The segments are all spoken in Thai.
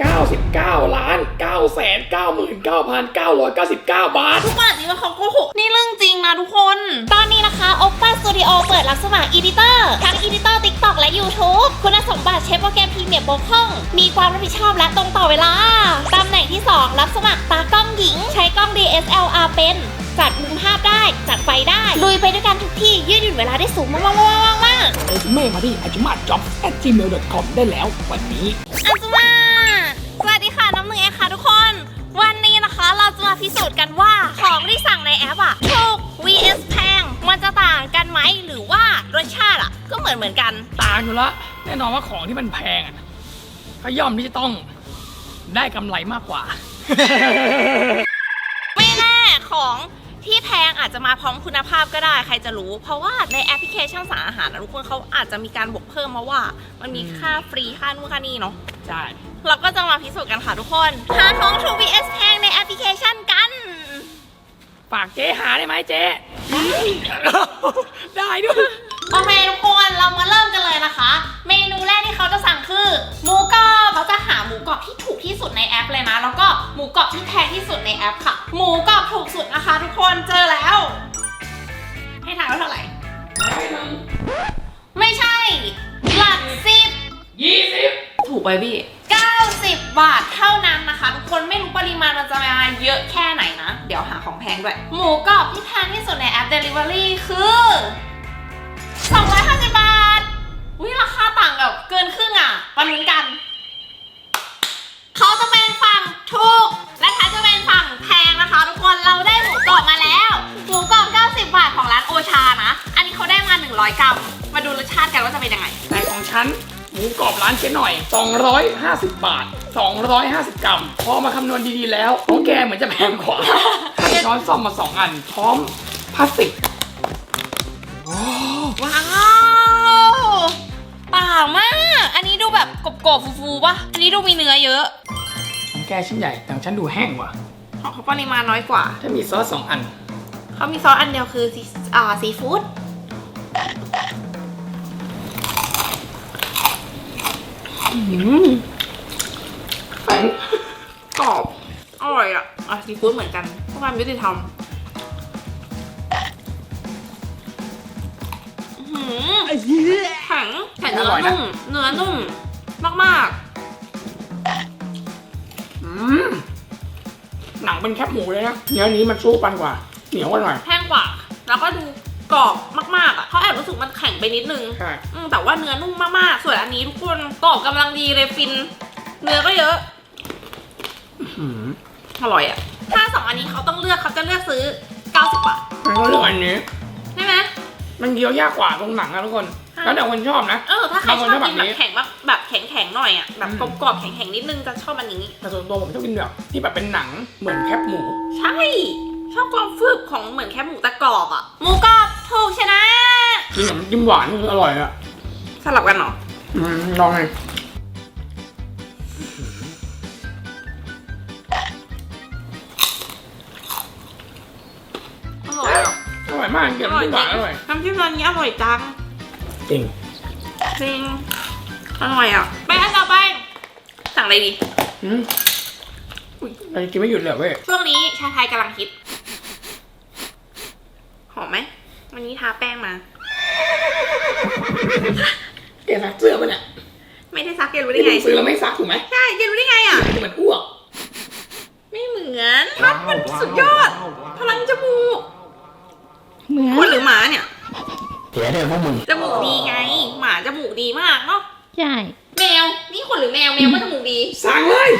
99ล้าน9แสน99,999 บาท ทุกบาทนี้ว่าเขาโกหกนี่เรื่องจริงนะทุกคน ตอนนี้นะคะ Oppa Studio เปิดรับสมัคร Editor ทั้ง Editor TikTok และ YouTube คุณสมบัติเชฟโปรแกรมพรีเมียร์บกพร่อง มีความรับผิดชอบและตรงต่อเวลา ตำแหน่งที่ 2 รับสมัครตากล้องหญิง ใช้กล้อง DSLR เป็นจัดมุมภาพได้ จัดไฟได้ ลุยไปด้วยกันทุกที่ ยืดหยุ่นเวลาได้สูงมากๆๆๆๆเอสเม่มาที่ a j u m a j o b at gmail.com ได้แล้ววันนี้อันจุมา สวัสดีค่ะน้ำหนึ่งเองค่ะทุกคน วันนี้นะคะเราจะมาพิสูจน์กันว่าของที่สั่งในแอปอะถูก vs แพงมันจะต่างกันไหมหรือว่ารสชาติอะก็เหมือนเหมือนกัน ต่างอยู่ละแน่นอนว่าของที่มันแพงอะก็ย่อมที่จะต้องได้กำไรมากกว่า ไม่แน่ของที่แพงอาจจะมาพร้อมคุณภาพก็ได้ใครจะรู้ เพราะว่าในแอปพลิเคชันสั่งอาหารนะทุกคนเขาอาจจะมีการบวกเพิ่มมาว่า มันมีค่าฟรีค่านู่นค่านี่เนาะ ใช่ เราก็จะมาพิสูจน์กันค่ะทุกคน หาของถูก vs แพงในแอปพลิเคชันกัน ฝากเจ๊หาได้ไหมเจ๊ ได้ด้วย โอเคทุกคนเรามาเริ่มกันเลยนะคะ เมนูแรกที่เขาจะสั่งคือ หมูกรอบเขาจะหาหมูกรอบที่ถูกที่สุดในแอปเลยนะ แล้วก็หมูกรอบที่แพงที่สุดในแอปค่ะ หมูกรอบถูกสุดนะคะ ทุกคนเจอแล้ว ให้ทายว่าเท่าไหร่ ไม่ใช่ หลักสิบยี่สิบ ถูกไปพี่ 90 บาทเท่านั้นนะคะ ทุกคนไม่รู้ปริมาณมันจะมาเยอะแค่ไหนนะ เดี๋ยวหาของแพงด้วย หมูกรอบที่แพงที่สุดในแอป Delivery คือ 250 บาทวิราคาต่างกับเกินครึ่งอะมาลุ้นกัน เขาจะเป็นฝั่งถูก และแท้จะเป็นฝั่งแพงนะคะ ทุกคนเราได้หมูกรอบมาแล้วหมูกรอบ 90 บาทของร้านโอชานะ อันนี้เขาได้มา 100 กรัม มาดูรสชาติกันว่าจะเป็นยังไง แต่ของฉันห มูกรอบร้านเจ๊หน่อย 250 บาท 250 กรัม พอมาคำนวณดีๆแล้วของแกเหมือนจะแพงกว่าให้ช้อนซ่อมมา2อันพร้อมพลาสติกว้าวต่างมาก อันนี้ดูแบบกรอบๆฟูๆป่ะ อันนี้ดูมีเนื้อเยอะของแกชิ้นใหญ่แต่ของฉันดูแห้งกว่าเขาเขาปริมาณน้อยกว่า ถ้ามีซอสสองอัน เขามีซอสอันเดียวคือซีอ่าซีฟู้ด แป้งกรอบ อร่อยอะ อะซีฟู้ดเหมือนกันเพราะความยุติธรรมอื้อหือแข็งแต่เนื้อนุ่ม เนื้อนุ่ม มากอืมหนังเป็นแคบหมูเลยนะ เนื้อนี้มันสู้ปันกว่า เหนียวกว่าหน่อยๆแห้งกว่า แล้วก็ดู กรอบมากๆอะเขาแอบรู้สึกมันแข็งไปนิดนึงใช่อืมแต่ว่าเนื้อนุ่มมากๆ ส่วนอันนี้ทุกคนกรอบกำลังดีเลยฟิน เนื้อก็เยอะอืมอร่อยอะถ้าสองอันนี้เขาต้องเลือกเขาจะเลือกซื้อ 90 บาทมันก็เลือกอันนี้ ใช่ไหม มันเคี้ยวยากกว่าตรงหนังนะทุกคนใช่แล้วแต่คนชอบนะ เออถ้าใครชอบบางคนชอบกินแบบแบนี้บแข็งมากแบบแข็งๆหน่อยอะแบบอืมกรอบๆแข็งๆนิดนึงจะชอบอันนี้ แต่ส่วนตัวผมชอบกินแบบที่แบบเป็นหนังเหมือนแคบหมู ใช่ ชอบความฟืบของเหมือนแค่หมูตะกรอบอะหมูกรอบถูกชนะ กินกับน้ำจิ้มหวานคืออร่อยอะสลับกันเหรอ อืมลองเลยอร่อยอะอร่อยมากกินกับน้ำจิ้มหวานอร่อยน้ำจิ้มร้านนี้อร่อยจัง จริงจริง อร่อยอะไปอันต่อไป สั่งอะไรดี อืมอุ๊ยเรากินไม่หยุดเลยเหรอเว้ย ช่วงนี้ชาไทยกำลังฮิตห อมไหม วันนี้ทาแป้งมา แกซักเสื้อปะเนี่ยไม่ได้ซักเกรู้ได้ที่ไงผมซื้อแล้วไม่ซักถูกไหมใช่เกรู้ได้ไงอะเหมือนอ้วก ไม่เหมือนพัดมันสุดยอด พลังจมูกเหมือนคนหรือหมาเนี่ยเดี๋ยวเนี่ยพวกมึงจมูกดีไง หมาจมูกดีมากเนาะใช่ แมว นี่คนหรือแมว แมวก็จมูกดี สั่งเลย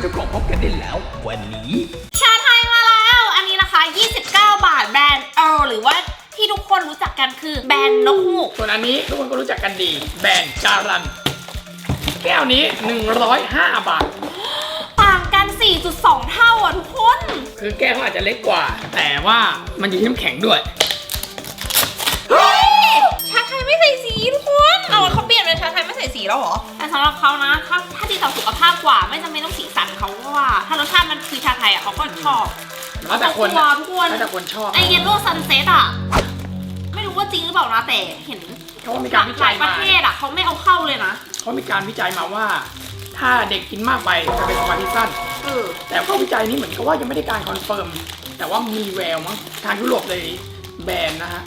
ำไปจะกรอบพบกันได้แล้ว วันนี้ชาไทยมาแล้ว อันนี้นะคะ 29 บาทแบรนด์เอลหรือว่าที่ทุกคนรู้จักกันคือแบรนด์นกฮูกส่วนอันนี้ทุกคนก็รู้จักกันดี แบรนด์การัน แก้วนี้ 105 บาท ต่างกัน 4.2 เท่าอะทุกคน คือแก้วเขาอาจจะเล็กกว่า แต่ว่ามันอยู่ที่น้ำแข็งด้วย เฮ้ยชาไทยไม่ใส่สีทุกคน เอาเขาเปลี่ยน เป็นชาไทยไม่ใส่สีแล้วเหรอ แต่สำหรับเขานะถ้าถ้าดีต่อสุขภาพกว่า ไม่จำเป็นต้องสีสันเขาเพราะว่า ถ้ารสชาติมันคือชาไทยอะเขาก็ชอบแล้วแต่คนตัวนะทุกคนแล้วแต่คนชอบไอเยลโล่ซันเซ็ตอะ ไม่รู้ว่าจริงหรือเปล่านะแต่เห็นเขาว่ามีหการวิลาจัยยประมาเทศอะเขาไม่เอาเข้าเลยนะเขามีการวิจัยมาว่า ถ้าเด็กกินมากไปจะเป็นสมาธิสั้นเออแต่ก็วิจัยนี้เหมือนกับว่ายังไม่ได้การคอนเฟิร์มแต่ว่ามีแววมั้งทางยุโรปเลยแบนนะฮะ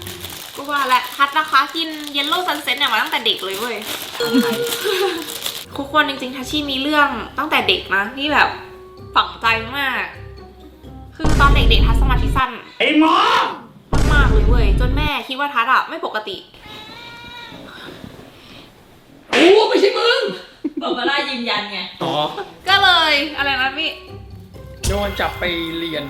ก็ว่าแหละทัดนะคะกินเยลโล่ซันเซ็ตเนี่ยมาตั้งแต่เด็กเลยเว้ยทุกคนจริงๆ ทัชชี่มีเรื่องตั้งแต่เด็กนะที่แบบฝังใจมาก คือตอนเด็กๆ ทัศสมาธิสั้นไอ้หมอมากๆเลยเว้ยจนแม่คิดว่าทัศอะไม่ปกติโอ้ไม่ใช่มึงบาบาร่ายืนยันไงอ๋อก็เลยอะไรนะพี่โดนจับไปเรียน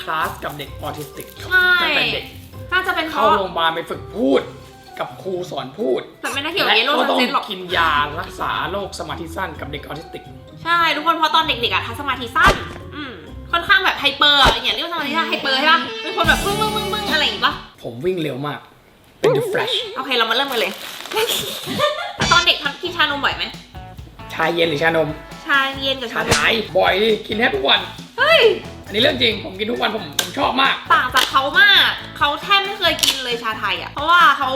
คลาสกับเด็กออทิสติกใช่ตั้งแต่เด็ก น่าจะเป็นเพเข้าราะโรงพยาบาลไปฝึกพูด กับครูสอนพูด แต่ไม่น่าเกี่ยวกับและเยลโล่ก็ซันต้องเซ็ตหรอก กินยารักษาโรคสมาธิสั้นกับเด็กออทิสติก ใช่ทุกคนเพราะตอนเด็กๆอะทัศสมาธิสั้นอืมค่อนข้างแบบไฮเปอร์อะอย่างเรียกว่าสมาธิสั้นไฮเปอร์ใช่ปะเป็นคนแบบปึ้งปึ้งปึ้งปึ้งอะไรอย่างงี้ปะผมวิ่งเร็วมาก เป็น The Flash โอเคเรามาเริ่มกันเลยแต่ตอนเด็กทำกินชานมบ่อยไหมชาเย็นหรือชานม ชาเย็นกับชาชาไทยบ่อยดิกินแทบทุกวัน เฮ้ยอั นนี้เรื่องจริงผมกินทุกวันผมผมชอบมาก ต่างจากเขามาก เขาแทบไม่เคยกินเลยชาไทยอะ เพราะว่าเขา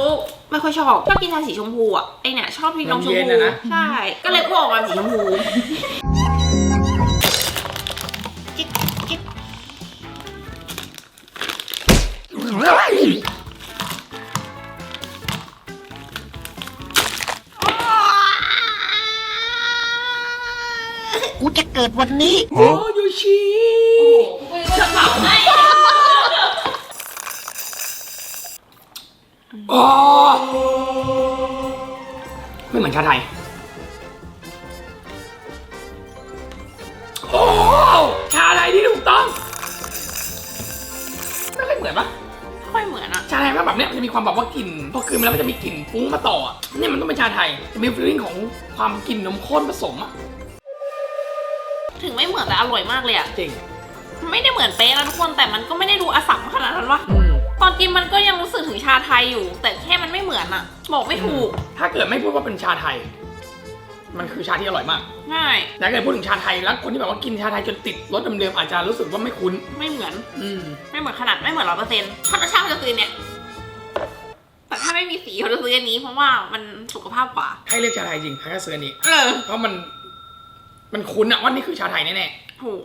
ไม่ค่อยชอบ ชอบกินชาสีชมพูอะ ไอเนี่ยชอบกินนมชมนมเย็นพูอะนะ ใช่ ก็เลยอ้วกออกมาสีชมพู เกิดวันนี้ โอ้ยูชิจะเผาให้โอ้ไม่เหมือนชาไทย โอ้ ชาไทยที่ถูกต้อง ไม่ค่อยเหมือนปะไม่ค่อยเหมือนอะชาไทยมันแบบเนี้ยมันจะมีความแบบว่ากลิ่นพอคืนมาแล้วมันจะมีกลิ่นฟุ้งมาต่ออะเนี่ยมันต้องเป็นชาไทย จะมีฟีลลิ่งของความกลิ่นนมข้นผสมอะ ถึงไม่เหมือนแต่อร่อยมากเลยอะจริง ไม่ได้เหมือนเป๊ะนะทุกคนแต่มันก็ไม่ได้ดูอสัมขนาดนั้นวะอืม ตอนกินมันก็ยังรู้สึกถึงชาไทยอยู่ แต่แค่มันไม่เหมือนอะบอกไม่ถูกถ้าเกิดไม่พูดว่าเป็นชาไทย มันคือชาที่อร่อยมากง่าย แต่ถ้าเกิดพูดถึงชาไทยแล้วคนที่แบบว่ากินชาไทยจนติดรสเดิมๆอาจจะรู้สึกว่าไม่คุ้น ไม่เหมือน อืม ไม่เหมือนขนาดไม่เหมือนร้อยเปอร์เซ็นต์ถ้ารสชาติเขาจะซื้อเนี่ยแต่ถ้าไม่มีสีเขาจะซื้ออันนี้เพราะว่ามันสุขภาพกว่า ให้เลือกชาไทยจริงให้ก็ซื้ออันนี้ เออ เพราะมัน มันคุ้นอะว่านี่คือชาไทยแน่ถูก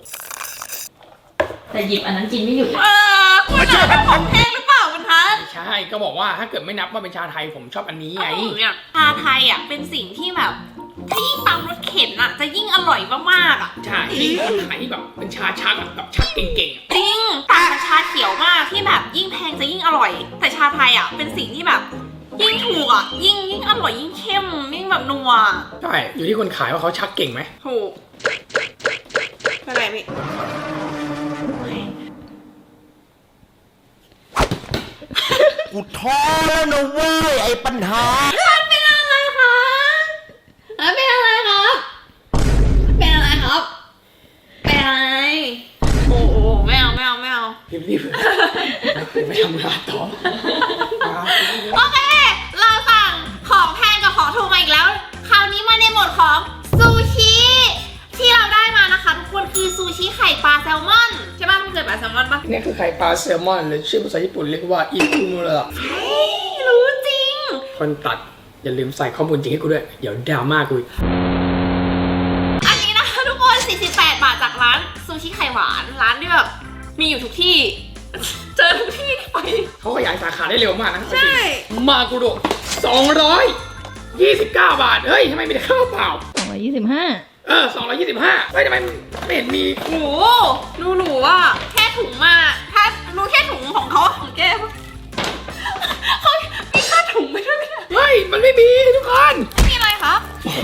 แต่หยิบอันนั้นกินไม่หยุดเลยเออคุณอาจจะของแพงหรือเปล่าคุณทัศน์ๆใช่ก็บอกว่าถ้าเกิดไม่นับว่าเป็นชาไทยผมชอบอันนี้ไงเนี่ยชาไทยอะเป็นสิ่งที่แบบถ้ายิ่งตามรถเข็นอะ จะยิ่งอร่อยมากๆอะใช่ยิ่งคนขายที่แบบเป็นชาชักอะแบบชักเก่งๆอะจริงต่างกับชาเขียวมากที่แบบยิ่งแพงจะยิ่งอร่อย แต่ชาไทยอะเป็นสิ่งที่แบบ ยิ่งถูกอะ ยิ่งยิ่งอร่อยยิ่งเข้มยิ่งแบบนัวใช่ อยู่ที่คนขายว่าเขาชักเก่งไหมถูกอะไรพี่กูท้อแล้วนะเว้ยไอ้ปัญหาเป็นอะไรคะเป็นอะไรครับ เป็นอะไรครับ เป็นอะไร โอ้โหไม่เอาไม่เอาไม่เอารีบๆไปทำงานต่อ โอเค เราสั่งของแพงกับของถูกมาอีกแล้ว คราวนี้มาในโหมดของซูชิที่เราได้มานะคะทุกคนคือซูชิไข่ปลาแซลมอนใช่ป่ะมันเกิดปลาแซลมอนปะนี่คือไข่ปลาแซลมอนหรือชื่อภาษาญี่ปุ่นเรียกว่าอีคุนุระเฮ้ยรู้จริง คนตัดอย่าลืมใส่ข้อมูลจริงให้กูด้วย เดี๋ยวดราม่ากูอีกอันนี้นะคะทุกคน 48 บาทจากร้านซูชิไข่หวานร้านที่แบบมีอยู่ทุกที่ เจอทุกที่ที่ไป เขาขยายสาขาได้เร็วมากนะใช่จริงมากุโดสองร้อยยี่สิบเก้าบาท เฮ้ยทำไมมีแต่ข้าวเปล่า สองร้อยยี่สิบห้าเออสองร้อยยี่สิบห้าเฮ้ยทำไมไม่เห็นมีหนูหนูหนูอะแค่ถุงมาแค่รู้แค่ถุงของเขาอะของแก้มเขามีค่าถุงไปด้วยไหมเนี่ยเฮ้ยมันไม่มีทุกคน มีอะไรครับ โอ้โห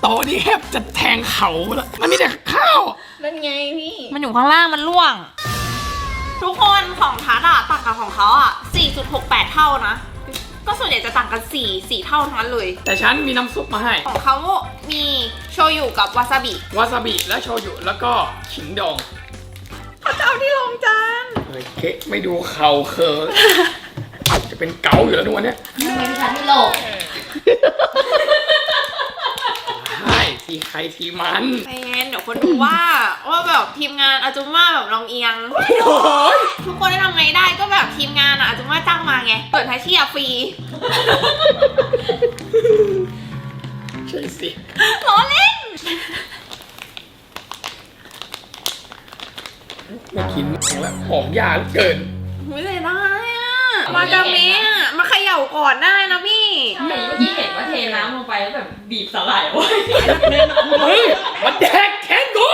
โต๊ะนี่แทบจะแทงเขาแล้วมันมีแต่ข้าว นั่นไงพี่ มันอยู่ข้างล่างมันล่วง ทุกคนของทัดอะต่างกับของเขาอะ4.68 เท่านะ ก็ส่วนใหญ่จะต่างกัน4 4เท่าทั้งนั้นเลย แต่ฉันมีน้ำซุปมาให้ ของเขามีโชยุกับวาซาบิ วาซาบิและโชยุแล้วก็ขิงดองเขาจะเอาที่ลงจานเฮ้ยเค้กไม่ดูเข่าเคิร์จะเป็นเกาอยู่แล้วทุกวันเนี้ยทำไมพี่ทันไม่โลก ใช่ ทีใค รทีมันใจเย็นเดี๋ยวคนดูว่าว่าแบบทีมงานอาจุม่าแบบลองเอียง โอ้ยทุกคนได้ทำไงได้ก็แบบทีมงานอะอาจุม่าจ้างมาไงเปิดแพชชี่อะฟรี ใช่สิ ล้อเล่น มากินแล้วหอมยาเหลือเกิน ไม่ได้ได้อะมาดามเมะอะมาเขย่าก่อนได้นะพี่ เมื่อกี้เห็นว่าเทน้ำลงไปแล้วแบบบีบสลายไว้เฮ้ยมันแดกแค้นกู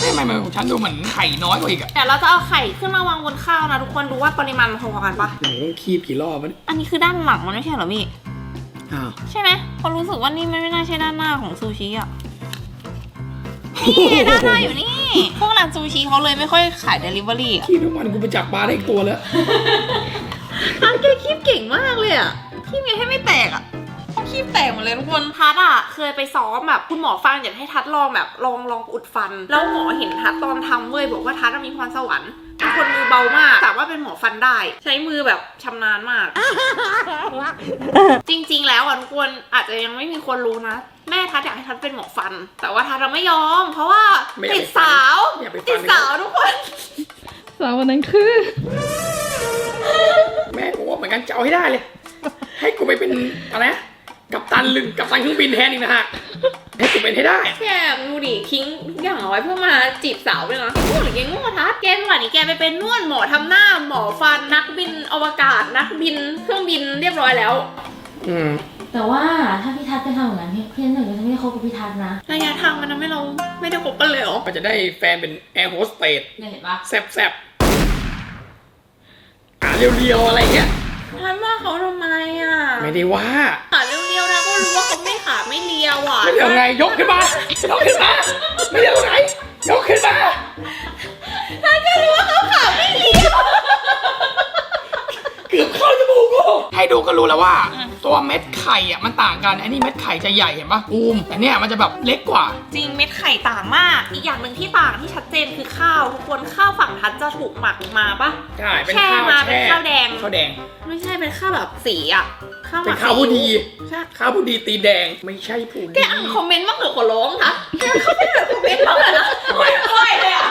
ไม่ไม่ไม่ของฉันดูเหมือนไข่น้อยกว่าอีกอะเดี๋ยวเราจะเอาไข่ขึ้นมาวางบนข้าวนะทุกคนดูว่าปริมาณมันพอๆกันปะหนูต้องคีบกี่รอบวะเนี่ยอันนี้คือด้านหลังมันไม่ใช่เหรอมี่อ้าวใช่ไหมพอรู้สึกว่านี่มันไม่น่าใช่ด้านหน้าของซูชิอะนี่ด้านหน้าอยู่นี่พวกร้านซูชิเขาเลยไม่ค่อยขายเดลิเวอรี่อะคีบทุกวันกูไปจับปลาได้อีกตัวแล้วร้านแกคีบเก่งมากเลยอะ คีบไงให้ไม่แตกอะเขาคีบแตกหมดเลยทุกคนทัดอะเคยไปซ้อมแบบคุณหมอฟันอยากให้ทัดลองแบบลองลองอุดฟัน แล้วหมอเห็นทัดตอนทำเว้ยบอกว่าทัดอะมีพรสวรรค์เป็นคนมือเบามากแต่ว่าเป็นหมอฟันได้ ใช้มือแบบชำนาญมาก จริง ๆ แล้วอะทุกคนอาจจะยังไม่มีคนรู้นะแม่ทัดอยากให้ทัดเป็นหมอฟัน แต่ว่าทัดเราไม่ยอม เพราะว่าไม่อยากติไปดฟันสาวไม่อยากไปฟันติดสาวทุกคนสาววันนั้นคือ แม่กูว่าเหมือนกันจะเอาให้ได้เลย ให้กูไปเป็นอะไรนะกัปตันลึงกัปตันเครื่องบินแทนอีกนะฮะให้กูเป็นให้ได้ แกดูดิทิ้งทุกอย่างเอาไว้เพื่อมาจีบสาวเลยนะโอ้หรือแกโง่ทัดแกสวัสดีแกไปเป็นนวดหมอทำหน้าหมอฟันนักบินอวกาศนักบินเครื่องบินเรียบร้อยแล้ว อืมแต่ว่าถ้าพี่ทัศน์จะทำอย่างนั้นพี่หนึ่งก็จะไม่ได้คบกับพี่ทัศน์นะระยะทางมันทำให้เราไม่ได้คบกันเลยเหรอก็จะได้แฟนเป็นแอร์โฮสเตสเนี่ยเห็นปะแซบๆอ่าเรียวๆอะไรเงี้ย ทัดว่าเขาทำไมอะไม่ได้ว่าขาเรียวๆนะก็รู้ว่าเขาไม่ขาไม่เรียวอะไม่เรียวไงยกขึ้นมายกขึ้นมาไม่เรียวไงยกขึ้นมาทัดก็รู้ว่าเขาขาไม่เรียว เกือบเข้าจมูกกูให้ดูก็รู้แล้วว่าตัวเม็ดไข่อะมันต่างกันอันนี้เม็ดไข่จะใหญ่เห็นปะอูมแต่เนี่ยมันจะแบบเล็กกว่า จริงเม็ดไข่ต่างมาก อีกอย่างหนึ่งที่ต่างที่ชัดเจนคือข้าวทุกคนข้าวฝั่งทัดจะถูกหมักมาปะ ใช่เป็นแช่ข้าวมาแช่เป็นข้าวแดง ข้าวแดง ไม่ใช่เป็นข้าวแบบสีอะข้าวหเป็มันกข้าวผู้ดีใช่ข้าวผู้ดีตีแดงไม่ใช่ผู้แกดีอ่านคอมเมนต์บ้างเหรอขอร้องนะแกเขาไม่อ่านคอมเมนต์บ้างเหรอนะไม่ค่อยเลยอะ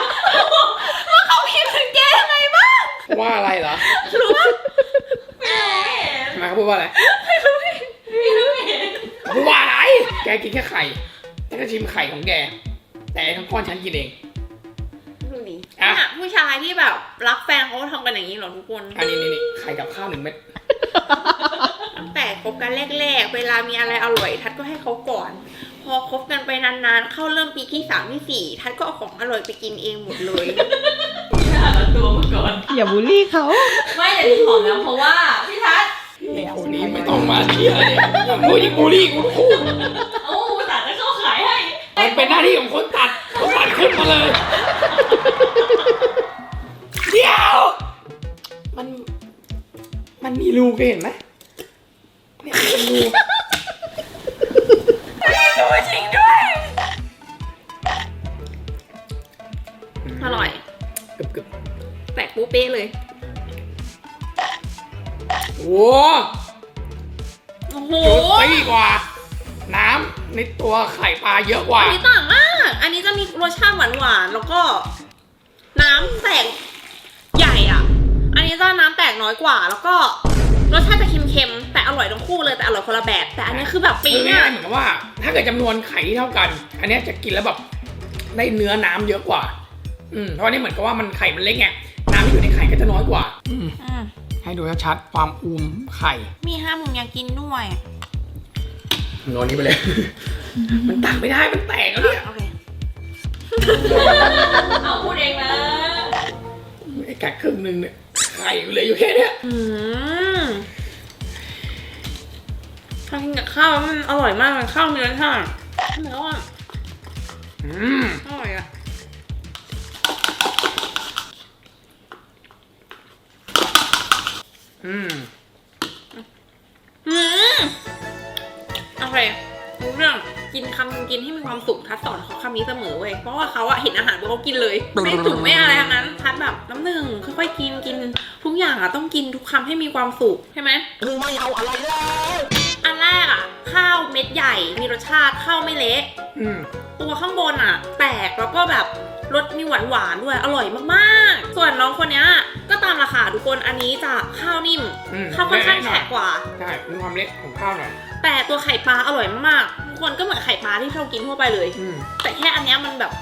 ว่าเขาคิดถึงแกยังไงบ้าง ว่าอะไรเหรอ รู้ปะทำไมเขา พูดว่าอะไรเขาพูดว่าอะไร แกกินแค่ไข่ฉันก็ชิมไข่ของแก แต่ไอ้ทั้งก้อนฉันกินเอง ดูดิอะ เนี่ยผู้ชายที่แบบรักแฟนเขาทำกันอย่างนี้เหรอทุกคน อันนี้นี่นี่ไข่กับข้าวหนึ่งเม็ด ตั้งแต่คบกันแรกๆ เวลามีอะไรอร่อย ทัดก็ให้เขาก่อน พอคบกันไปนานๆ เข้าเริ่มปีที่สามที่สี่ทัดก็เอาของอร่อยไปกินเองหมดเลยตัวมาก่อน อย่าบูลลี่เขา ไม่แต่ที่หอมแล้วเพราะว่าพี่ทัศน์ ไอ้คนนี้ไม่ต้องมาเที่ยวเลยอย่างนู้นยิงบูลลี่กูทุกคู่โอ้ตัดแล้วเขาขายให้มันเป็นหน้าที่ของคนตัดคนตัดขึ้นมาเลยเดี๋ยวมันมันมีรูแกเห็นไหมเนี่ยมันเป็นรูอร่อยกึบกึบแตกปูเป้เลย โอ้โอ้โหโหตีกว่า น้ำในตัวไข่ปลาเยอะกว่า อันนี้ต่างมาก อันนี้จะมีรสชาติหวานๆแล้วก็ น้ำแตกใหญ่อะ อันนี้จะน้ำแตกน้อยกว่า แล้วก็รสชาติจะเค็มๆ แต่อร่อยทั้งคู่เลยแต่อร่อยคนละแบบ แต่อันนี้คือแบบปีคือเนี่ง่ายยๆเหมือนกับว่า ถ้าเกิดจำนวนไข่ที่เท่ากัน อันเนี้ยจะกินแล้วแบบได้เนื้อน้ำเยอะกว่า อืมเพราะอันนี้เหมือนกับว่ามันไข่มันเล็กไงน้ำที่อยู่ในไข่ก็จะน้อยกว่า อืมอืม ให้ดูชัดๆ ความอูมไข่ มีห้ามึงอยากกินด้วย นอนนี้ไปเลย มันตักไม่ได้ มันแตกแล้วเนี่ยโอเคเอาพูดเองนะไอ้กัดครึ่งหนึงเนี่ย ไข่เหลืออยู่แค่เนี้ยอืมทานกับข้าวแล้วมันอร่อยมากเลยข้าวมีรสชาติแล้วอะอืม อร่อย อะอืม อืมโอเครู้เรื่องกินคำนึงกินให้มีความสุขทัดสอนเขาคำนี้เสมอเว้ยเพราะว่าเขาอะเห็นอาหารปุ๊บเขากินเลยไม่จุ่มไม่อะไรทั้งนั้นทัดแบบน้ำหนึ่งค่อยๆกินกิน ทุกอย่างอะต้องกินทุกคำให้มีความสุขใช่ไหมกูไม่เอาอะไรแล้วอันแรกอะข้าวเม็ดใหญ่มีรสชาติข้าวไม่เละอืมตัวข้างบนอะแตกแล้วก็แบบรสมีหวานหวานๆด้วยอร่อยมากๆ ส่วนน้องคนเนี้ยก็ตามราคาทุกคนอันนี้จะข้าวนิ่มอืมข้าวค่อนข้างเละๆหน่อยแข็งกว่า ใช่มีความเล็กของข้าวหน่อยแต่ตัวไข่ปลาอร่อยมากๆทุกคนก็เหมือนไข่ปลาที่เรากินทั่วไปเลย อืมแต่แค่อันเนี้ยมันแบบ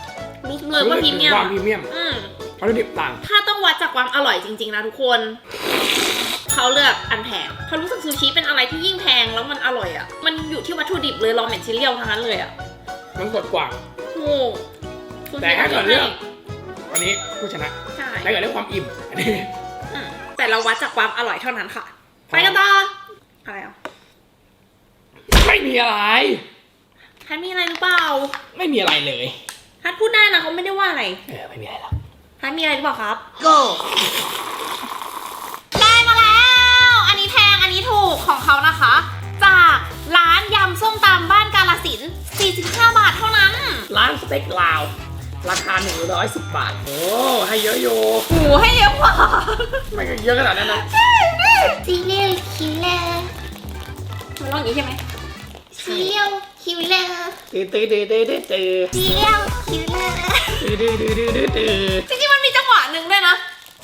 รู้เลยว่าพรีเมียมความพรีเมียมอืม วัตถุดิบต่าง ถ้าต้องวัดจากความอร่อยจริง ๆ นะทุกคน เขาเลือกอันแพงเขารู้สึกซูชิเป็นอะไรที่ยิ่งแพงแล้วมันอร่อยอะ่ะ มันอยู่ที่วัตถุดิบเลยรอเมนชิเรียลทั้งนั้นเลยอะ่ะมันสดกว่าถูกซูชิแต่ถ้าเกิดเรื่องวันนี้ผู้ชนะ ใช่ถ้าเกิดเรื่องความอิ่มอันนี้อืมแต่เราวัดจากความอร่อยเท่านั้นค่ะ ไปกันต่ออะไรอะไม่มีอะไรทันมีอะไรหรือเปล่าไม่มีอะไรเลยทันพูดได้นะเขาไม่ได้ว่าอะไรเออไม่มีอะไรหรอกทันมีอะไรหรือเปล่าครับ go ได้มาแล้ว อันนี้แพงอันนี้ถูกของเขานะคะ จากร้านยำส้มตำบ้านกาลสินธุ์45 บาทเท่านั้น ร้านสเต็กลาว ราคา 110 บาท โอ้ ให้เยอะอยู่หมูให้เยอะกว่าไม่เยอะขนาดนั้นนะซีเรียลคิลเลอร์มันร้องอย่างนี้ใช่ไหมซีเรียลคิลเลอร์ตื่นตื่นตื่นตื่นตื่นตื่นซีเรียลคิลเลอร์ตื่นตื่นตื่นตื่นตื่นตื่นจริงๆมันมีจังหวะหนึ่งด้วยนะ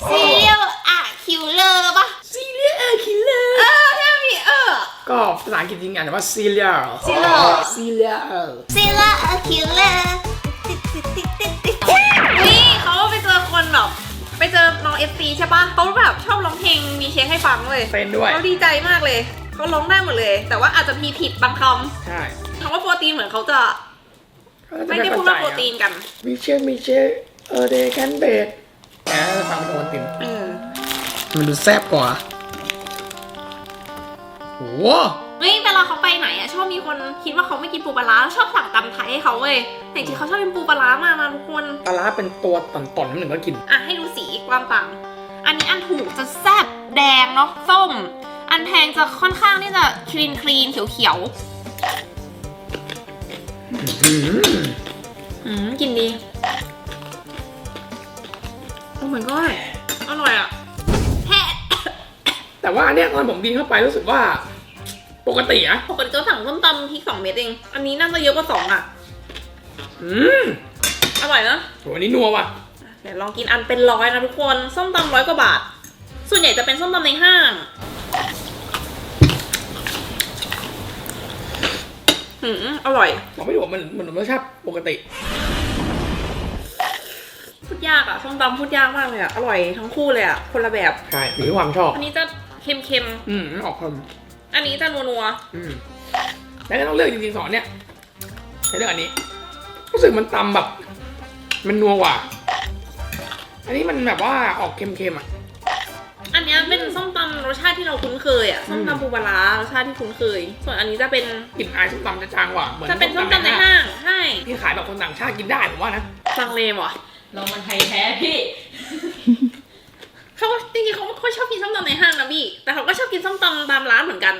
ซีเรียลอะคิลเลอร์ปะซีเรียลคิลเลอร์เออใช่มีเออก็ภาษาอังกฤษจริงอ่านว่า cereal cereal cereal ซีเรียลอะคิลเลอร์ นี่เขาไปเจอคนแบบไปเจอน้องเอฟซีใช่ปะเขาแบบชอบร้องเพลงมีเช็คให้ฟังเลยเป็นด้วย เขาดีใจมากเลยเขาร้องได้หมดเลย แต่ว่าอาจจะมีผิดบางคใช่ำคำว่าโปรตีนเหมือนเขาจะก็จะไม่ได้พูดว่าโปรตีนกันมิเชลมิเชลเออเดกันเบดแหมฟังเป็นโอนติมเออ มันดูแซ่บกว่าโหเฮ้ยเวลาเขาไปไหนอะชอบมีคนคิดว่าเขาไม่กินปูปลาร้าแล้วชอบสั่งตำไทยให้เขาเว้ยแต่จริงๆเขาชอบกินปูปลาร้ามากนะทุกคนปลาร้าเป็นตัวต่อนๆน้ำหนึ่งก็กิน อะให้ดูสีความต่างอันนี้อันถูกจะแซ่บแดงเนาะส้ม อันแพงจะค่อนข้างที่จะคลีนคลีนเขียวเขียวๆอืมกินดีโอ้ my god อร่อยอะแฮะแต่ว่าอันเนี้ยตอนผมกินเข้าไปรู้สึกว่า ปกติอะปกติก็สั่งส้มตำพริกสองเม็ดเอง อันนี้น่าจะเยอะกว่าสองอะ อืมอร่อยนะโหอันนี้นัวว่ะ เดี๋ยวลองกินอันเป็นร้อยนะทุกคน ส้มตำร้อยกว่าบาท ส่วนใหญ่จะเป็นส้มตำในห้างหืมอร่อยบอกไม่ถูกมันมันรสชาติปกติ พูดยากอะส้มตำพูดยากมากเลยอะอร่อยทั้งคู่เลยอะคนละแบบ ใช่อยู่ที่ความชอบ อันนี้จะเค็มอืมมันออกคมๆ อันนี้จะนัวอืมแล้วก็ต้องเลือกจริงๆสอนเนี่ยให้เลือกอันนี้ รู้สึกมันตำแบบ มันนัวกว่า อันนี้มันแบบว่าออกเค็มๆอะ ๆ อันเนี้ยเป็นส้มตำรสชาติที่เราคุ้นเคยอะส้มตำปูปลาร้ารสชาติที่คุ้นเคย ส่วนอันนี้จะเป็น กลิ่นอายส้มตำจะจางกว่าเหมือนจะเป็นส้มตำในห้าง ใช่ที่ขายแบบคนต่างชาติกินได้ผมว่านะลังเลว่ะ เรามันไทยแท้พี่ เขาก็จริงๆเขาไม่ค่อยชอบกินส้มตำในห้างนะพี่ แต่เขาก็ชอบกินส้มตำตามร้านเหมือนกัน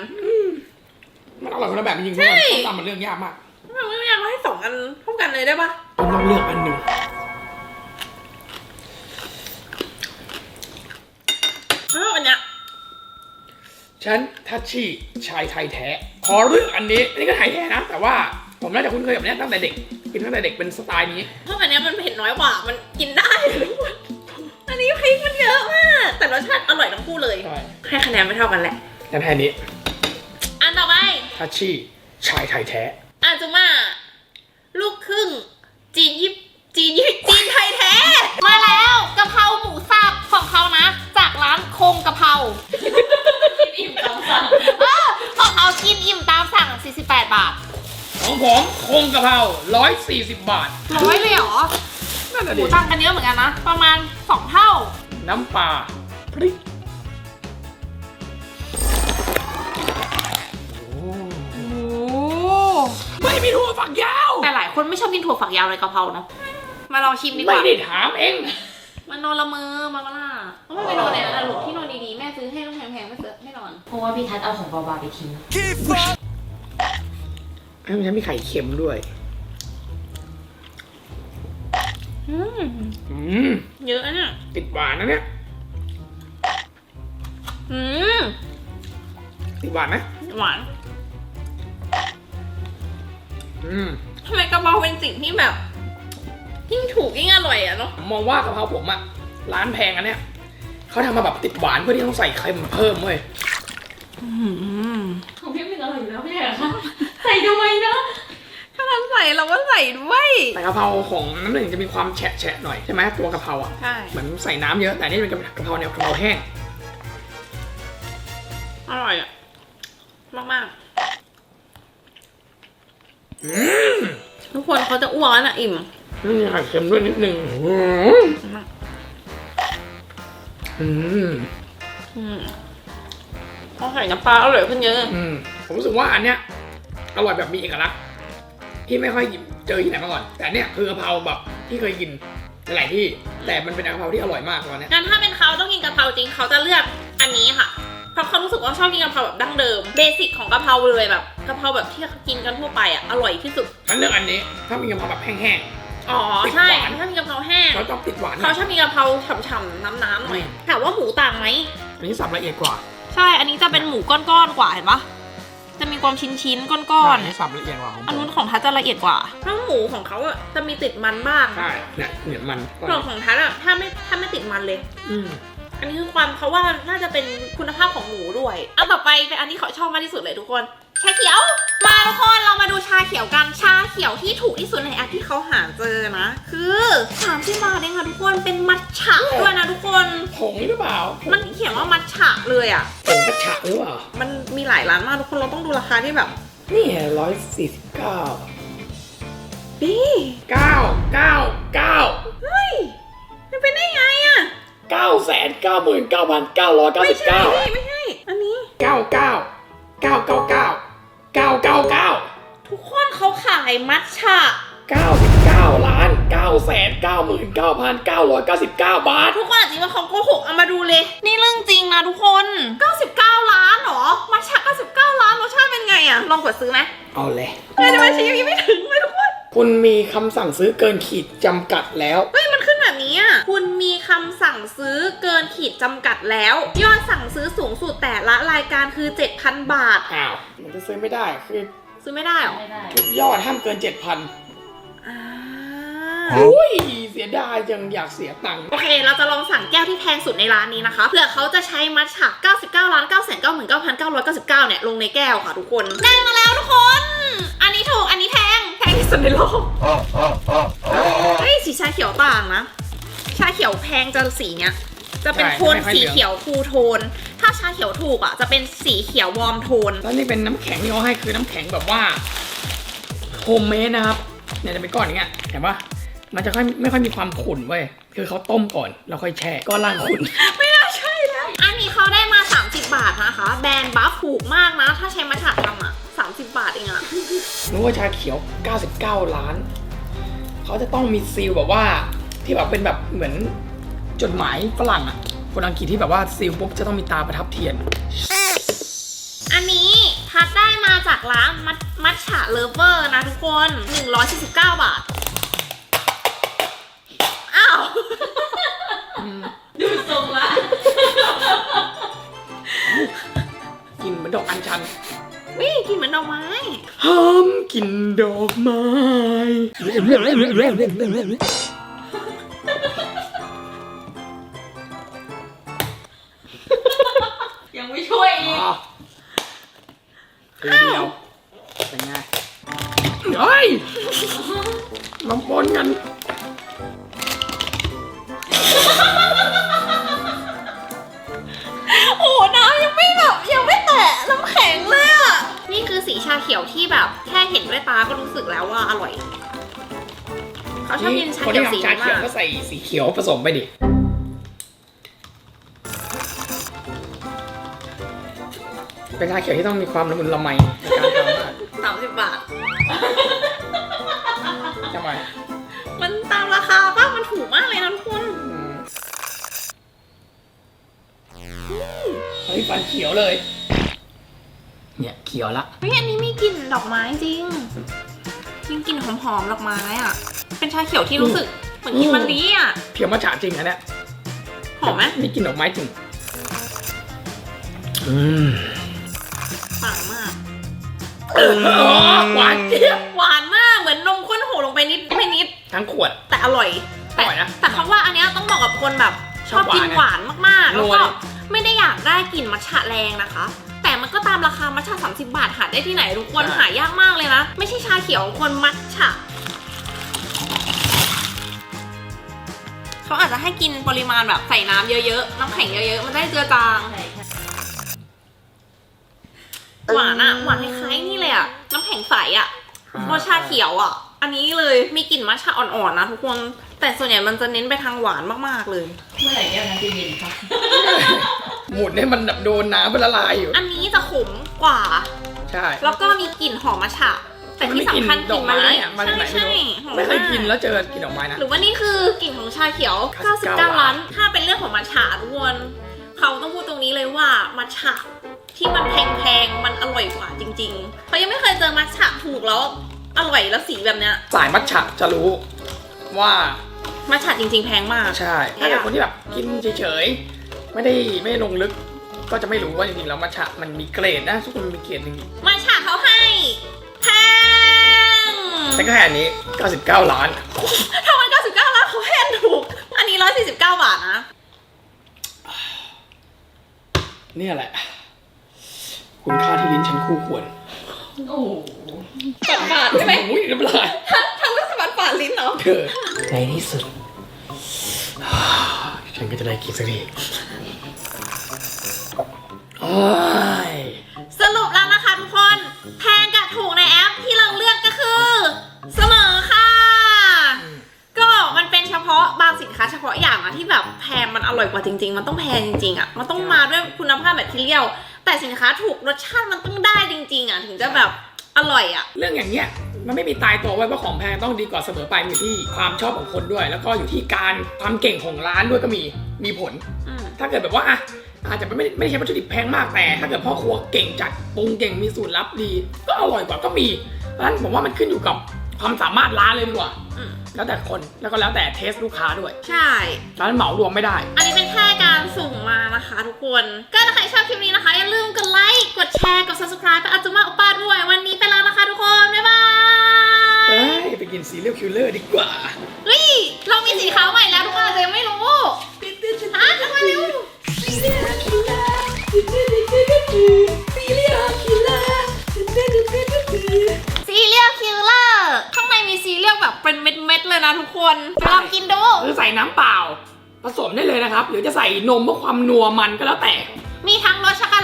มันอร่อยคนละแบบจริงๆใช่เพราะว่าส้มตำมันเรื่องยากมากไม่ไม่อยากมาให้สองอันเท่ากันเลยได้ปะต้องเลือกอันหนึ่งอ้าวอันเนี้ยฉันทัชชี่ชายไทยแท้ ขอเลือกอันนี้อันนี้ก็ไทยแท้นะ แต่ว่าผมน่าจะคุ้นเคยกับเนี้ยตั้งแต่เด็ก กินตั้งแต่เด็กเป็นสไตล์นี้เพราะอันเนี้ยมันเผ็ดน้อยกว่า มันกินได้ทุกคน อันนี้พริกมันเยอะมาก แต่รสชาติอร่อยทั้งคู่เลย ใช่ให้คะแนนไม่เท่ากันแหละแต่แทนนี้อันต่อไป ทัชชี่ชายไทยแท้ อาจุมาลูกครึ่ง จีนยิปจีนยิปจีนไทยแท้ มาแล้วกะเพราหมูสับของเขานะ จากร้านคงกะเพราอิ่มตามสั่งเออของเขากินอิ่มตามสั่ง 48 บาทของผมคงกะเพรา140 บาทร้อยเลยเหรอ นั่นแหะหมูดิต่างกันเยอะเหมือนกันนะ ประมาณ 2 เท่า น้ำปลาพริกโอ้ไม่มีถั่วฝักยาว แต่หลายคนไม่ชอบกินถั่วฝักยาวในกะเพราเนาะมาลองชิมดีกไม่ว่า ได้ถามเองมันนอนละเมอมาก็ล่ะเพราะมันไปนอนในนั้นนะลูกที่นอนดีๆ แม่ซื้อให้ต้องแพงๆไม่ซื้อไม่นอน เพราะว่าพี่ทัศน์เอาของเบาๆไปทิ้งเอ้ยมันจะมีไข่เค็มด้วย อืมอืมเยอะอะเนี่ยติดหวานนะเนี่ยอืมติดหวานไหมหวานอืมทำไมกะเพราเป็นสิ่งที่แบบยิ่งถูกยิ่งอร่อยอะเนาะผมมองว่ากะเพราผมอะร้านแพงอันเนี้ยเขาทำมาแบบติดหวานเพื่อที่ต้องใส่เค็มเพิ่มเว้ยของพี่เป็นอร่อยอยู่แล้วไม่ใช่เหรอคะใส่ทำไมเนาะ ถ้าทำใส่เราก็ใส่ด้วย แต่กะเพราของน้ำหนึ่งจะมีความแฉะแฉะๆหน่อยใช่ไหมตัวกะเพราอะใช่ เหมือนใส่น้ำเยอะแต่นี่เป็นกะเพราแนวกะเพราแห้งอร่อยอะมากอืมๆทุกคนเขาจะอ้วนแล้วนะอิ่มนี่มีไข่เค็มด้วยนิดนึงอืมอืมอืมเขาใส่น้ำปลาอร่อยขึ้นเยอะ อืมผมรู้สึกว่าอันเนี้ยอร่อยแบบมีเอกลักษณ์ ที่ไม่ค่อยเจอที่ไหนมาก่อน แต่เนี่ยคือกะเพราแบบที่เคยกินหลายๆที่แต่มันเป็นกะเพราที่อร่อยมากตอนเนี้ยงั้นถ้าเป็นเขาต้องกินกะเพราจริงเขาจะเลือกอันนี้ค่ะเพราะเขารู้สึกว่าชอบกินกะเพราแบบดั้งเดิมเบสิกของกะเพราเลยแบบกะเพราแบบที่เขากินกันทั่วไปอะอร่อยที่สุดฉันเลือกอันนี้ถ้ามีกะเพราแบบแห้งอ๋อติดใช่หวานถ้ามีกะเพราแห้งๆเขาต้องติดหวานหน่เขาอยชอบมีกะเพราฉ่ำๆน้ำๆหน่อยถามว่าหมูต่างไหมอันนี้สับละเอียดกว่า ใช่อันนี้จะเป็นหมูก้อนๆกว่าเห็นปะ จะมีความชิ้นๆ ก้อนอันนี้สับละเอียดกว่าของๆผอันมนู้นของทัศจะละเอียดกว่าเพราะหมูของเขาอะจะมีติดมันบ้างใช่เนี่ยเหมือนมันส่วนของทัศอะถ้าไม่ถ้าไม่ติดมันเลย อืมอันนี้คือความเขาว่าน่าจะเป็นคุณภาพของหมูด้วยอันต่อไปเป็นอันที่เขาชอบมากที่สุดเลยทุกคน ชาเขียว มาทุกคนเรามาดูชาเขียวกันชาเขียวที่ถูกที่สุดในแอปที่เขาหาเจอนะ คือ30บาทเองค่ะทุกคนเป็นมัทฉะด้วยนะทุกคน ผงหรือเปล่ามันเขียนว่ามัทฉะเลยอะ ผงกระฉะหรือเปล่า มันมีหลายร้านมากทุกคนเราต้องดูราคาที่แบบนี่ร้อยสี่สิบเก้าปีเก้าเก้าเก้าเฮ้ยมันเป็นได้ไงอะเก้าแสนเก้าหมื่นเก้าพันเก้าร้อยเก้าไม่สิบใช่เก้าไม่ใช่ อันนี้เก้าเก้าเก้าเก้าเก้า เก้าเก้าเก้าทุกคนเขาขายมัทฉะเก้าสิบเก้าล้านเก้าแสนเก้าหมื่นเก้าพันเก้าร้อยเก้าสิบเก้าบาท ทุกคนอาจจะคิดว่าเขาโกหกเอามาดูเลย นี่เรื่องจริงนะทุกคน 99 ล้านเหรอ มัทฉะ99 ล้านรสชาติเป็นไงอะลองกดซื้อไหมเอาเลยเฮ้ยทำไมฉันยังไม่ถึงเลยทุกคน คุณมีคำสั่งซื้อเกินขีดจำกัดแล้ว เฮ้ย มันขึ้นแบบนี้อะคุณมีคำสั่งซื้อเกินขีดจำกัดแล้ว ยอดสั่งซื้อสูงสุดแต่ละรายการคือ 7,000 บาท อ้าว มันจะซื้อไม่ได้ คือซื้อไม่ได้เหรอไม่ได้ ทุกยอดห้ามเกินเจ็ดพันอ่าอุ้ย เสียดายยังอยากเสียตังค์ โอเค เราจะลองสั่งแก้วที่แพงสุดในร้านนี้นะคะ เผื่อเขาจะใช้มัทฉะ99ล้าน9 9 9 9 9 9เนี่ยลงในแก้วค่ะทุกคน ได้มาแล้วทุกคน อันนี้ถูก อันนี้แพงแพง ที่สุดในโลกเฮ้ยสีชาเขียวต่างนะ ชาเขียวแพงจะสีเนี้ย จะเป็นโทนสีเขียวคูลโทน ถ้าชาเขียวถูกอะ จะเป็นสีเขียววอร์มโทน แล้วนี่เป็นน้ำแข็งที่เขาให้คือน้ำแข็งแบบว่าโฮมเมดนะครับเนี่ยจะเป็นก้อนอย่างเงี้ยเห็นปะมันจะค่อยไม่ค่อยมีความขุ่นเว้ยคือเขาต้มก่อนแล้วค่อยแช่ก็ล่างขุ่น ไม่น่าใช่แล้วอันนี้เขาได้มา 30 บาทนะคะ แบรนด์บัฟถูกมากนะ ถ้าใช้มาฉาทำอะ 30บาทเองอะรู้ว่าชาเขียว 99 ล้าน เขาจะต้องมีซีลแบบว่าที่แบบเป็นแบบเหมือนจดหมายฝรั่งอะคนอังกฤษที่แบบว่าซีลปุ๊บจะต้องมีตาประทับเทียน อันนี้ทัดได้มาจากร้านมัทมัทฉะเลเวอร์นะทุกคน 149 บาท อ้าว ดูทรงละกินเหมือนดอกอัญชัน วิกินเหมือนดอกไม้ห้ามกินดอกไม้ยังไม่ช่วยอีกอ๋อทีเดียวเป็นไงเฮ้ยมาปนกัน ชาเขียวที่แบบ แค่เห็นด้วยตาก็รู้สึกแล้วว่าอร่อย เขาชอบกินชาคนเขียที่วสีทำชานี้เขียวมากก็ใส่สีเขียวผสมไปดิ เป็นชาเขียวที่ต้องมีความละมุนละไมในการทำมากสามสิบบาท ทำไมมันตามราคาป่ะมันถูกมากเลยนะทุกคนอืมเฮ้ยฟันเขียวเลย เนี่ยเขียวละเฮ้ยอันนี้มีกลิ่นดอกไม้จริงจริงกลิ่นหอมๆดอกไม้อะ เป็นชาเขียวที่รู้สึกเหมือนกินมะลิอะเพียวมาฉาจริงอะเนี่ยหอมไหมนี่กลินดอกไม้จริง อืมปังมากตึงอ๋อหวานเจี๊ยบหวานมากเหมือนนมข้นหูลงไปนิดไม่นิดทั้งขวดแต่อร่อยอร่อยนะแต่เขาว่าอันเนี้ยต้องเหมาะกับคนแบบ ชอบกินชอบหหวาวานนมากๆ แล้วก็นัวไม่ได้อยากได้กลิ่นมัทฉะแรงนะคะ แต่มันก็ตามราคามัทฉะ30 บาทหาได้ที่ไหนทุกคนหายากมากเลยนะ ไม่ใช่ชาเขียวคนมัทฉะเขาอาจจะให้กินปริมาณแบบใส่น้ำเยอะๆ น้ำแข็งเยอะๆ มันจะได้เจือจางหวานอะหวานคล้ายๆนี่เลยอะน้ำแข็งใสอะรสชาเขียวอะอันนี้เลยมีกลิ่นมัทฉะอ่อนๆนะทุกคน แต่ส่วนใหญ่มันจะเน้นไปทางหวานมากๆเลย เมื่อไหร่แก้วนั้นจะเย็นคะหมุนให้มันแบบโดนน้ำมันละลายอยู่ อันนี้จะขมกว่า ใช่ แล้วก็มีกลิ่นหอมมัทฉะ แต่ที่สำคัญมันกไม่ลิ่นกลิ่นดอกไม้มะลิอะมาจากไหนใช่ไม่ใช่รู้หอมไม่เคยากกินแล้วเจอกลิ่นดอกไม้นะ หรือว่านี่คือกลิ่นของชาเขียว99 99 ล้าน ถ้าเป็นเรื่องของมัทฉะทุกคนเขาต้องพูดตรงนี้เลยว่ามัทฉะที่มันแพงๆ มันอร่อยกว่าจริงๆเขายังไม่เคยเจอมัทฉะถูกแล้วอร่อยแล้วสีแบบเนี้ย สายมัทฉะจะรู้ว่า มัทฉะจริงๆแพงมาก ใช่ ถ้าเกิดคนที่แบบกินเฉยๆ ไม่ได้ไม่ได้ลงลึก ก็จะไม่รู้ว่าจริงๆแล้วมัทฉะมันมีเกรดนะทุกคนมันมีเกรดหนึ่งมัทฉะเขาให้แพงแต่ก็แค่อันนี้ 99 ล้าน ทำไม99 ล้านเขาให้อันถูก อันนี้ 149 บาทนะ เนี่ยแหละ คุณค่าที่ลิ้นฉันคู่ควรโอ้โหปัดปาดใช่ไหมอุ้ยน้ำลายทั้งาดลิ้นเนาะเธอในที่สุด ฉันก็จะได้กินสักทีโอ้ยสรุปแล้วนะคะทุกคน แพงกับถูกในแอปที่เราเลือกก็คือ เสมอค่ะ ก็มันเป็นเฉพาะบางสินค้าเฉพาะอย่างอะที่แบบแพงมันอร่อยกว่าจริง ๆ มันต้องแพงจริงๆอะมันต้องมาด้วยคุณภาพแบบที่เรียว แต่สินค้าถูกรสชาติมันต้องได้จริง ๆอะถึงจะแบบ อร่อยอะเรื่องอย่างเนี้ยมันไม่มีตายตัวไว้ว่าของแพงต้องดีกว่าเสมอไปมันอยู่ที่ความชอบของคนด้วย แล้วก็อยู่ที่การความเก่งของร้านด้วยก็มีมีผล อืมถ้าเกิดแบบว่าอะอาจจะไม่ได้ไม่ใช่วัตถุดิบแพงมากแต่ ถ้าเกิดพ่อครัวเก่งจัดปรุงเก่งมีสูตรลับดี ก็อร่อยกว่าก็มีเพราะฉะนั้นผมว่ามันขึ้นอยู่กับความสามารถร้านเลยดีกว่า อืม แล้วแต่คนแล้วก็แล้วแต่เทสลูกค้าด้วยใช่ ร้านเหมารวมไม่ได้ อันนี้เป็นแค่การสุ่มมานะคะทุกคน ก็ถ้าใครชอบคลิปนี้นะคะ อย่าลืมกดไลค์ กดแชร์ กด subscribe ไปอาจุมาอุปาด้วย วันนี้ไปแล้วนะคะทุกคน บ๊ายบายเอ้ยไปกินซีเรียลคิลเลอร์ดีกว่า เฮ้ย เรามีสินค้าใหม่แล้วทุกคนอาจจะยังไม่รู้ฮะแล้วมาเร็ว ซีเรียลคิลเลอร์ข้างในมี ซีเรียลแบบเป็นเม็ดๆเลยนะทุกคนไปลองกินดู คือใส่น้ำเปล่า ผสมได้เลยนะครับ หรือจะใส่นมเพื่อความนัวมันก็แล้วแต่ มีทั้งรสช็อกโก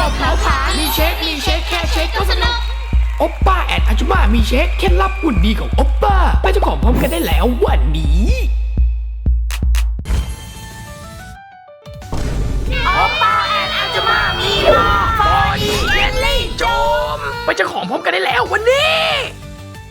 ระบบเผาผลาญมีเชคมีเชคแค่เชคก็สนุก โอปป้าแอดอาจุมามีเช็คเคล็ดลับหุ่นดีของโอปป้า ไปเจ้าของพร้อมกันได้แล้ววันนี้